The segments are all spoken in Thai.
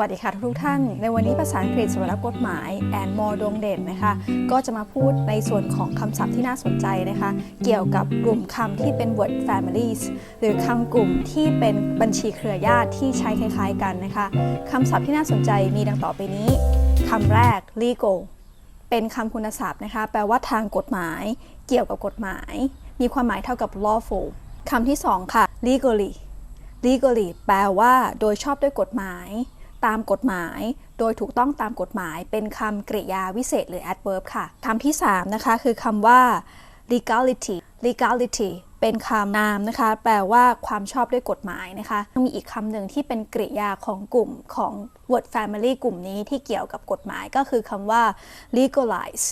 วัสดีค่ะทุกท่าน ในวันนี้ภาษาอังกฤษสำนักกฎหมายแอนมอดวงเด่นนะคะ ก็จะมาพูดในส่วนของคำศัพท์ที่น่าสนใจนะคะ เกี่ยวกับกลุ่มคำที่เป็น word families หรือคำกลุ่มที่เป็นบัญชีเครือญาติที่ใช้คล้ายๆกันนะคะคำศัพท์ที่น่าสนใจมีดังต่อไปนี้คำแรก legal เป็นคำคุณศัพท์นะคะ แปลว่าทางกฎหมาย เกี่ยวกับกฎหมาย มีความหมายเท่ากับ lawful คำที่สองค่ะ legally legally แปลว่า โดยชอบด้วยกฎหมาย ตามกฎหมาย โดยถูกต้องตามกฎหมาย เป็นคำกริยาวิเศษหรือ adverb ค่ะคำที่ 3 นะคะ คือคำว่า legality legality เป็นคำนามนะคะ แปลว่าความชอบด้วยกฎหมายนะคะ มีอีกคำหนึ่งที่เป็นกริยาของกลุ่มของ word family กลุ่มนี้ที่เกี่ยวกับกฎหมายก็คือคำว่า legalize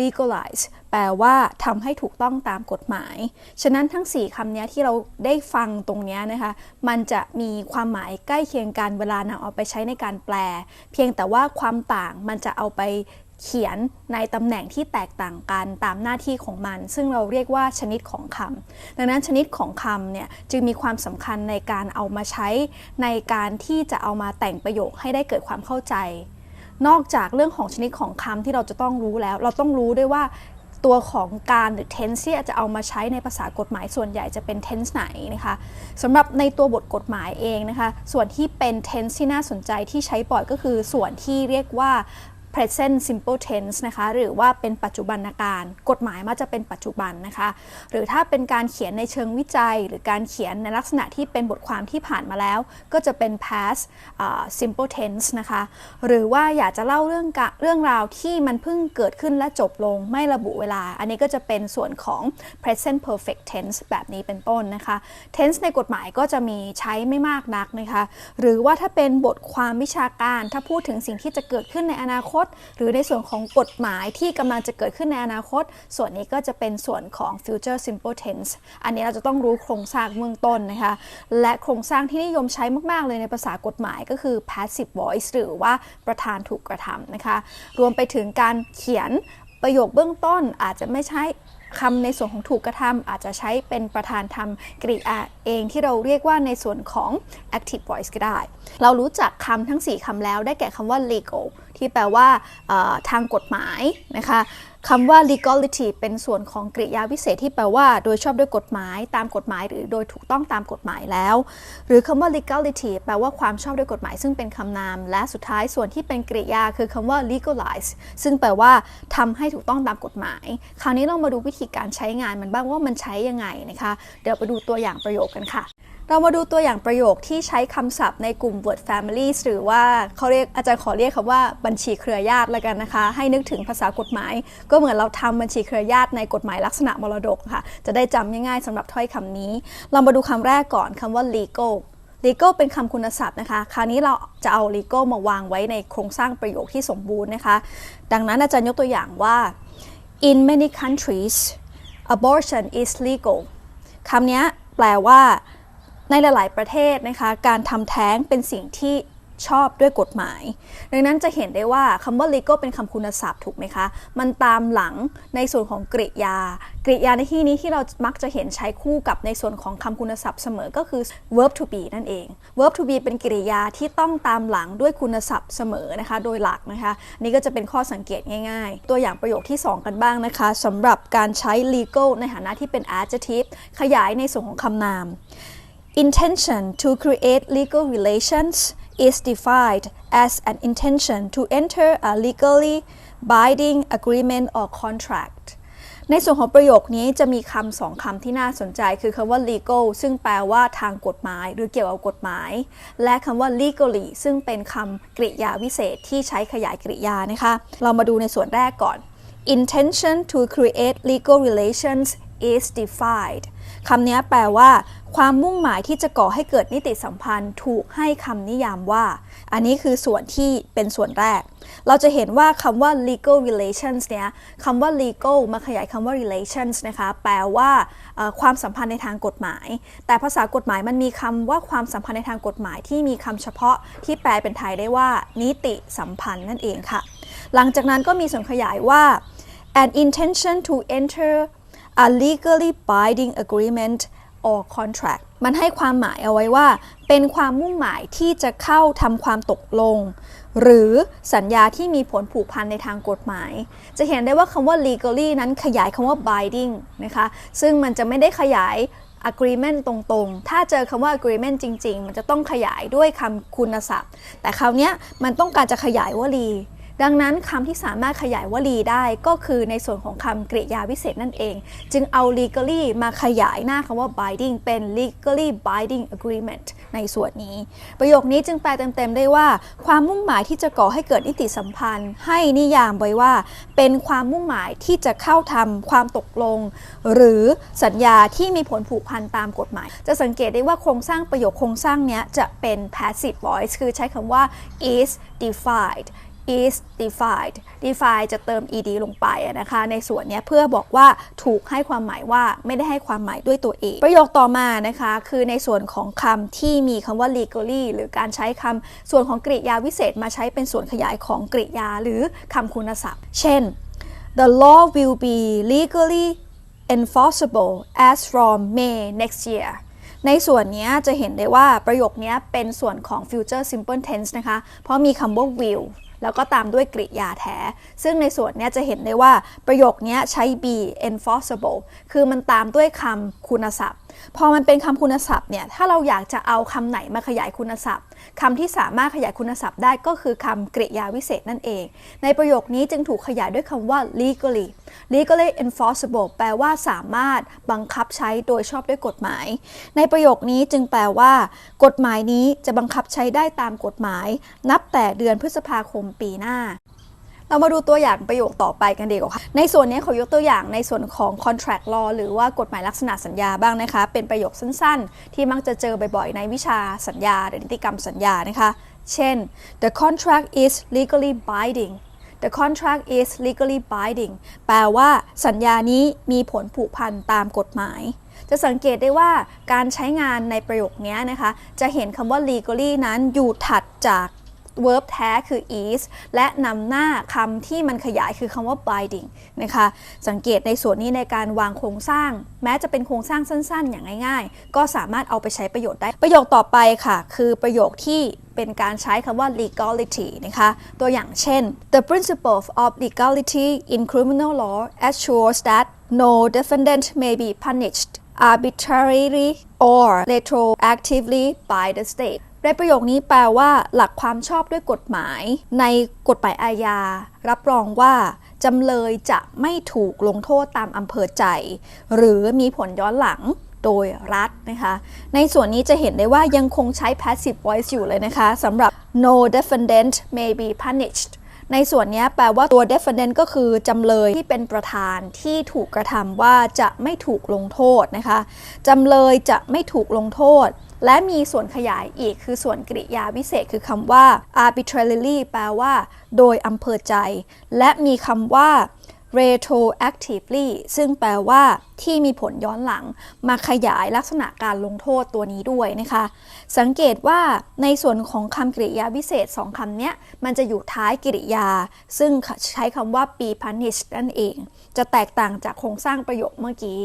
legalize แปลว่าทำให้ถูกต้องตามกฎหมาย ฉะนั้นทั้ง 4คำนี้ที่เราได้ฟังตรงนี้นะคะ มันจะมีความหมายใกล้เคียงกันเวลานำเอาไปใช้ในการแปล เพียงแต่ว่าความต่างมันจะเอาไปเขียนในตำแหน่งที่แตกต่างกันตามหน้าที่ของมัน ซึ่งเราเรียกว่าชนิดของคำดังนั้นชนิดของคำเนี่ยจึงมีความสำคัญในการเอามาใช้ในการที่จะเอามาแต่งประโยคให้ได้เกิดความเข้าใจ นอกจากเรื่องของชนิดของคำที่เราจะต้องรู้แล้ว เราต้องรู้ด้วยว่าตัวของการหรือ tense ที่จะเอามาใช้ในภาษากฎหมายส่วนใหญ่จะเป็น tense ไหนนะคะสำหรับในตัวบทกฎหมายเองนะคะ ส่วนที่เป็น tense ที่น่าสนใจที่ใช้บ่อยก็คือส่วนที่เรียกว่า present simple tense นะคะหรือว่าเป็นปัจจุบันการ กฎหมายมักจะเป็นปัจจุบันนะคะหรือถ้าเป็นการเขียนในเชิงวิจัย หรือการเขียนในลักษณะที่เป็นบทความที่ผ่านมาแล้ว ก็จะเป็น past uh, simple tense นะคะหรือว่าอยากจะเล่าเรื่องกะเรื่องราวที่มันเพิ่งเกิดขึ้นและจบลงไม่ระบุเวลา อันนี้ก็จะเป็นส่วนของ present perfect tense แบบนี้เป็นต้นนะคะ tense ในกฎหมายก็จะมีใช้ไม่มากนักนะคะหรือว่าถ้าเป็นบทความวิชาการ ถ้าพูดถึงสิ่งที่จะเกิดขึ้นในอนาคตหรือในส่วนของกฎหมายที่กำลังจะเกิดขึ้นในอนาคต ส่วนนี้ก็จะเป็นส่วนของ future simple tense อันนี้เราจะต้องรู้โครงสร้างเบื้องต้นนะคะ และโครงสร้างที่นิยมใช้มาก ๆ เลยในภาษากฎหมายก็คือ passive voice หรือว่าประธานถูกกระทำนะคะ รวมไปถึงการเขียนประโยคเบื้องต้นอาจจะไม่ใช่คำในส่วนของถูกกระทำอาจจะใช้เป็นประธานทำกริยาเองที่เราเรียกว่าในส่วนของ active voice ก็ได้ เรารู้จักคำทั้ง 4คำแล้วได้แก่คำว่า legal ที่แปลว่าทางกฎหมายนะคะคำว่า legality เป็นส่วนของกริยาวิเศษที่แปลว่า โดยชอบด้วยกฎหมายตามกฎหมาย หรือโดยถูกต้องตามกฎหมายแล้ว หรือคำว่า legality แปลว่าความชอบด้วยกฎหมาย ซึ่งเป็นคำนาม และสุดท้ายส่วนที่เป็นกริยาคือคำว่า legalize ซึ่งแปลว่าทำให้ถูกต้องตามกฎหมาย คราวนี้เรามาดูวิธีการใช้งานมันบ้างว่ามันใช้ยังไงนะคะ เดี๋ยวไปดูตัวอย่างประโยคกันค่ะ เรามาดูตัวอย่างประโยคที่ใช้คำศัพท์ในกลุ่ม word families หรือว่าเขาเรียกอาจารย์ขอเรียกคำว่าบัญชีเครือญาติแล้วกันนะคะ ให้นึกถึงภาษากฎหมาย ก็เหมือนเราทำบัญชีเครือญาติในกฎหมายลักษณะมรดกค่ะ จะได้จำง่ายๆสำหรับถ้อยคำนี้ เรามาดูคำแรกก่อนคำว่า legal legal เป็นคำคุณศัพท์นะคะ คราวนี้เราจะเอา legal มาวางไว้ในโครงสร้างประโยคที่สมบูรณ์นะคะ ดังนั้นอาจารย์ยกตัวอย่างว่า in many countries abortion is legal คำนี้แปลว่า ในหลาย ๆ ประเทศนะคะ การทำแท้งเป็นสิ่งที่ชอบด้วยกฎหมาย ดังนั้นจะเห็นได้ว่าคำว่า legal เป็นคำคุณศัพท์ถูกไหมคะ มันตามหลังในส่วนของกริยา กริยาในที่นี้ที่เรามักจะเห็นใช้คู่กับในส่วนของคำคุณศัพท์เสมอก็คือ verb to be นั่นเอง verb to be เป็นกริยาที่ต้องตามหลังด้วยคุณศัพท์เสมอนะคะ โดยหลักนะคะ นี่ก็จะเป็นข้อสังเกตง่ายๆ ตัวอย่างประโยคที่ 2 กันบ้างนะคะสำหรับการใช้ legal ในฐานะที่เป็น adjective ขยายในส่วนของคำนาม intention to create legal relations is defined as an intention to enter a legally binding agreement or contract ในส่วนของประโยคนี้จะมีคำสองคำที่น่าสนใจคือคำว่า legal ซึ่งแปลว่าทางกฎหมายหรือเกี่ยวกับกฎหมาย และคำว่า legally ซึ่งเป็นคำกริยาวิเศษที่ใช้ขยายกริยานะคะ เรามาดูในส่วนแรกก่อน intention to create legal relations is defined คำนี้แปลว่า ความมุ่งหมายที่จะก่อให้เกิดนิติสัมพันธ์ถูกให้คำนิยามว่า อันนี้คือส่วนที่เป็นส่วนแรก เราจะเห็นว่าคำว่า legal relations เนี่ยคำว่า legal มาขยายคำว่า relations นะคะ แปลว่าความสัมพันธ์ในทางกฎหมาย แต่ภาษากฎหมายมันมีคำว่าความสัมพันธ์ในทางกฎหมายที่มีคำเฉพาะที่แปลเป็นไทยได้ว่า นิติสัมพันธ์นั่นเองค่ะ หลังจากนั้นก็มีส่วนขยายว่า an intention to enter a legally binding agreement or contract มันให้ความหมายเอาไว้ว่า เป็นความมุ่งหมายที่จะเข้าทำความตกลง หรือสัญญาที่มีผลผูกพันในทางกฎหมาย จะเห็นได้ว่าคำว่า legally นั้นขยายคำว่า binding นะคะ ซึ่งมันจะไม่ได้ขยาย agreement ตรงๆ ถ้าเจอคำว่า agreement จริง ๆ มันจะต้องขยายด้วยคำคุณศัพท์ แต่คราวนี้มันต้องการจะขยายวลี ดังนั้นคำที่สามารถขยายวลีได้ก็คือในส่วนของคำกริยาวิเศษนั่นเอง จึงเอา legally มาขยายหน้าคำว่า binding เป็น legally binding agreement ในส่วนนี้ ประโยคนี้จึงแปลเต็มๆได้ว่า ความมุ่งหมายที่จะก่อให้เกิดนิติสัมพันธ์ ให้นิยามไว้ว่า เป็นความมุ่งหมายที่จะเข้าทำความตกลง หรือสัญญาที่มีผลผูกพันตามกฎหมาย จะสังเกตได้ว่าโครงสร้างประโยคโครงสร้างนี้จะเป็น passive voice คือใช้คำว่า is defined is defined define จะเติม ed ลงไปนะคะ ในส่วนนี้เพื่อบอกว่าถูกให้ความหมายว่าไม่ได้ให้ความหมายด้วยตัวเอง ประโยคต่อมานะคะ คือในส่วนของคำที่มีคำว่า legally หรือการใช้คำส่วนของกริยาวิเศษมาใช้เป็นส่วนขยายของกริยาหรือคำคุณศัพท์ เช่น the law will be legally enforceable as from May next year ในส่วนนี้จะเห็นได้ว่าประโยคนี้เป็นส่วนของ future simple tense นะคะ เพราะมีคำว่า will แล้วก็ตามด้วยกริยาแท้ ซึ่งในส่วนนี้จะเห็นได้ว่าประโยคนี้ใช้ be enforceable คือมันตามด้วยคำคุณศัพท์ พอมันเป็นคำคุณศัพท์เนี่ยถ้าเราอยากจะเอาคำไหนมาขยายคุณศัพท์คำที่สามารถขยายคุณศัพท์ได้ก็คือคำกริยาวิเศษนั่นเอง ในประโยคนี้จึงถูกขยายด้วยคำว่า legally legally enforceable แปลว่าสามารถบังคับใช้โดยชอบด้วยกฎหมาย ในประโยคนี้จึงแปลว่า กฎหมายนี้จะบังคับใช้ได้ตามกฎหมาย นับแต่เดือนพฤษภาคมปีหน้า เรามาดูตัวอย่างประโยคต่อไปกันดีกว่าค่ะ ในส่วนนี้ขายกตัวอย่างในส่วนของ contract law หรือว่ากฎหมายลักษณะสัญญาบ้างนะคะ เป็นประโยคสั้นๆ ที่มักจะเจอบ่อยๆ ในวิชาสัญญาหรือนิติกรรมสัญญานะคะ เช่น the contract is legally binding the contract is legally binding แปลว่าสัญญานี้มีผลผูกพันตามกฎหมาย จะสังเกตได้ว่าการใช้งานในประโยคนี้นะคะ จะเห็นคำว่า legally นั้นอยู่ถัดจาก verb แท้คือ is และนำหน้าคำที่มันขยายคือคำว่า binding นะคะ สังเกตในส่วนนี้ในการวางโครงสร้าง แม้จะเป็นโครงสร้างสั้นๆ อย่างง่ายๆ ก็สามารถเอาไปใช้ประโยชน์ได้ ประโยคต่อไปค่ะ คือประโยคที่เป็นการใช้คำว่า legality นะคะ ตัวอย่างเช่น the principle of legality in criminal law assures that no defendant may be punished arbitrarily or retroactively by the state ในประโยคนี้แปลว่า หลักความชอบด้วยกฎหมาย ในกฎหมายอาญา รับรองว่าจำเลยจะไม่ถูกลงโทษตามอำเภอใจ หรือมีผลย้อนหลังโดยรัฐนะคะ ในส่วนนี้จะเห็นได้ว่ายังคงใช้ passive voice อยู่เลยนะคะสำหรับ no defendant may be punished ในส่วนนี้แปลว่าตัว defendant ก็คือจำเลยที่เป็นประธานที่ถูกกระทำว่าจะไม่ถูกลงโทษนะคะจำเลยจะไม่ถูกลงโทษ และมีส่วนขยายอีกคือส่วนกริยาวิเศษคือคำว่า arbitrarily แปลว่า โดยอำเภอใจ และมีคำว่า retroactively ซึ่งแปลว่าที่มีผลย้อนหลัง มาขยายลักษณะการลงโทษตัวนี้ด้วยนะคะ สังเกตว่าในส่วนของคำกริยาวิเศษสองคำนี้มันจะอยู่ท้ายกริยา ซึ่งใช้คำว่า be punished นั่นเอง จะแตกต่างจากโครงสร้างประโยคเมื่อกี้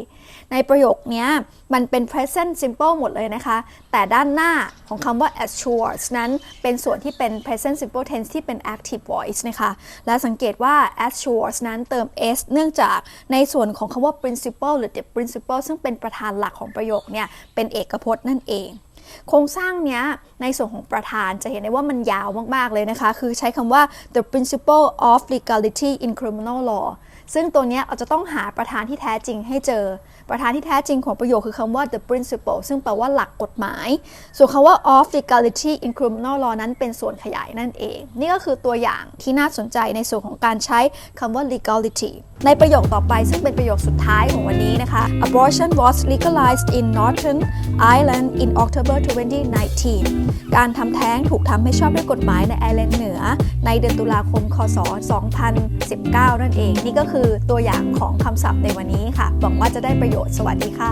ในประโยคนี้มันเป็น present simple หมดเลยนะคะ แต่ด้านหน้าของคำว่า assures นั้นเป็นส่วนที่เป็น present simple tense ที่เป็น active voice นะคะ และสังเกตว่า assures นั้นเติม s เนื่องจากในส่วนของคำว่า principle หรือ the principle ซึ่งเป็นประธานหลักของประโยคเนี่ยเป็นเอกพจน์นั่นเอง โครงสร้างเนี้ยในส่วนของประธานจะเห็นได้ว่ามันยาวมาก ๆ เลยนะคะ คือใช้คำว่า the principle of legality in criminal law ซึ่งตัวเนี้ยเราจะต้องหาประธานที่แท้จริงให้เจอ ประธานที่แท้จริงของประโยคคือคำว่า the principle ซึ่งแปลว่าหลักกฎหมาย ส่วนคำว่า of legality in criminal law นั้นเป็นส่วนขยายนั่นเอง นี่ก็คือตัวอย่างที่น่าสนใจในส่วนของการใช้คำว่า legality ในประโยคต่อไปซึ่งเป็นประโยคสุดท้ายของวันนี้นะคะ abortion was legalized in Northern Ireland in October 2019 การทำแท้งถูกทำให้ชอบด้วยกฎหมายในไอร์แลนด์เหนือ ในเดือนตุลาคม คศ 2019 นั่นเอง นี่ก็คือตัวอย่างของคำศัพท์ในวันนี้ค่ะ หวังว่าจะได้ประโยชน์ สวัสดีค่ะ